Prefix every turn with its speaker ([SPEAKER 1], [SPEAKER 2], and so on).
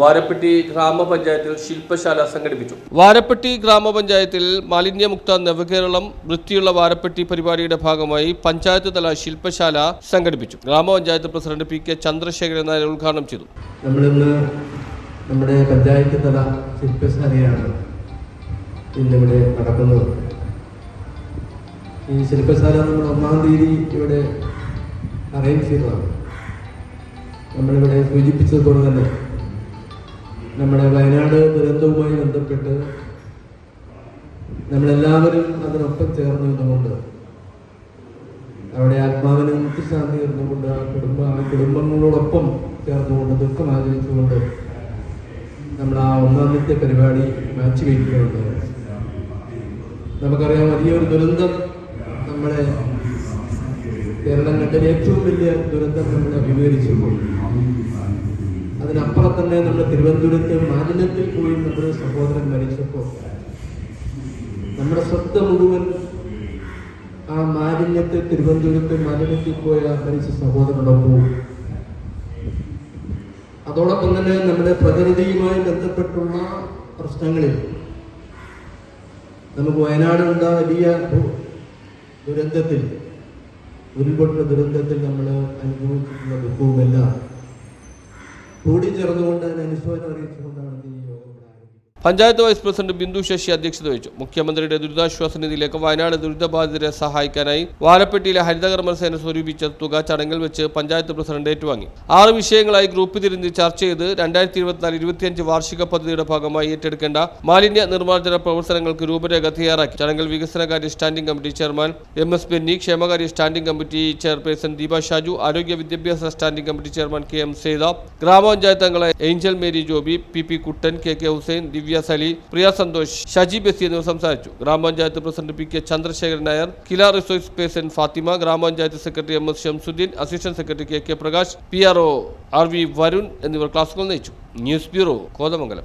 [SPEAKER 1] Varappetty ഗ്രാമപഞ്ചായത്തിൽ ശില്പശാല സംഘടിപ്പിച്ചു. വാരപ്പെട്ടി ഗ്രാമപഞ്ചായത്തിൽ മാലിന്യമുക്ത നവകേരളം വൃത്തിയുള്ള വാരപ്പെട്ടി പരിപാടിയുടെ ഭാഗമായി പഞ്ചായത്ത് തല ശില്പശാല സംഘടിപ്പിച്ചു. ഗ്രാമപഞ്ചായത്ത് president P K Chandrasekharan Nair ഉദ്ഘാടനം ചെയ്തു.
[SPEAKER 2] നമ്മളിന്ന് നമ്മുടെ പഞ്ചായത്ത് തല ശില്പശാലയാണ് ഇന്നിവിടെ നടക്കുന്നത്. ഈ ശില്പശാല നമ്മൾ ഒന്നാം തീയതി ഇവിടെ അറേഞ്ച് ചെയ്തതാണ്. നമ്മളിവിടെ സൂചിപ്പിച്ചതുപോലെ തന്നെ നമ്മുടെ വയനാട് ദുരന്തവുമായി ബന്ധപ്പെട്ട് നമ്മളെല്ലാവരും അതിനൊപ്പം ചേർന്ന് നിന്നുകൊണ്ട് അവിടെ ആത്മാവിന് മുക്തിശാന്തി ഇരുന്നുകൊണ്ട് ആ കുടുംബ ആ കുടുംബങ്ങളോടൊപ്പം ചേർന്നുകൊണ്ട് ദുഃഖം ആചരിച്ചുകൊണ്ട് നമ്മൾ ആ ഒന്നാമത്തെ പരിപാടി മാറ്റിവെക്കുകയുണ്ടായി നമുക്കറിയാം വലിയൊരു ദുരന്തം നമ്മളെ കേരളം കണ്ടതിൽ ഏറ്റവും വലിയ ദുരന്തം നമ്മളെ അഭിമുഖീകരിച്ചപ്പോൾ അതിനപ്പുറം തന്നെ നമ്മൾ തിരുവനന്തപുരത്ത് മാലിന്യത്തിൽ പോയി നമ്മുടെ സഹോദരൻ മരിച്ചപ്പോൾ നമ്മുടെ ശ്രദ്ധ മുഴുവൻ ആ മാലിന്യത്തെ തിരുവനന്തപുരത്ത് മാലിന്യത്തിൽ പോയ മരിച്ച സഹോദരനോടൊപ്പം. അതോടൊപ്പം തന്നെ നമ്മുടെ പ്രകൃതിയുമായി ബന്ധപ്പെട്ടുള്ള പ്രശ്നങ്ങളിൽ നമുക്ക് വയനാട് ഉണ്ടായ വലിയ ദുരന്തത്തിൽ ഉരുൾപൊട്ട ദുരന്തത്തിൽ നമ്മൾ അനുഭവിച്ചിട്ടുള്ള ദുഃഖവുമെല്ലാം കൂടിച്ചേർന്നുകൊണ്ട് അതിന് അനുശോചനം അറിയിച്ചുകൊണ്ടാണ് ഈ യോഗം ഇവിടെ ആരംഭിക്കുന്നത്
[SPEAKER 1] പഞ്ചായത്ത് വൈസ് പ്രസിഡന്റ് ബിന്ദു ശശി അധ്യക്ഷത വഹിച്ചു. മുഖ്യമന്ത്രിയുടെ ദുരിതാശ്വാസ നിധിയിലേക്ക് വയനാട് ദുരിതബാധിതരെ സഹായിക്കാനായി വാരപ്പെട്ടിയിലെ ഹരിതകർമ്മസേന സ്വരൂപിച്ച തുക ചടങ്ങിൽ വെച്ച് പഞ്ചായത്ത് പ്രസിഡന്റ് ഏറ്റുവാങ്ങി. ആറ് വിഷയങ്ങളായി ഗ്രൂപ്പ് തിരിഞ്ഞ് ചർച്ച ചെയ്ത് രണ്ടായിരത്തി ഇരുപത്തിനാല് ഇരുപത്തിയഞ്ച് വാർഷിക പദ്ധതിയുടെ ഭാഗമായി ഏറ്റെടുക്കേണ്ട മാലിന്യ നിർമ്മാർജന പ്രവർത്തനങ്ങൾക്ക് രൂപരേഖ തയ്യാറാക്കി. ചടങ്ങിൽ വികസനകാര്യ standing committee chairman M S Benny ക്ഷേമകാര്യ standing committee chairperson Deepa Shaju ആരോഗ്യ വിദ്യാഭ്യാസ standing committee chairman K M Setha ഗ്രാമപഞ്ചായത്ത് അംഗങ്ങളായ Angel Mary Joby P P Kuttan K K Hussain Divya Sali Priya Santhosh Shaji Bessy എന്നിവർ സംസാരിച്ചു. ഗ്രാമപഞ്ചായത്ത് president P K Chandrasekharan Nair Kila resource person Fathima ഗ്രാമപഞ്ചായത്ത് secretary M S Shamsuddin assistant secretary K K Prakash P R O R V Varun എന്നിവർ ക്ലാസുകൾ നയിച്ചു. News bureau Kothamangalam.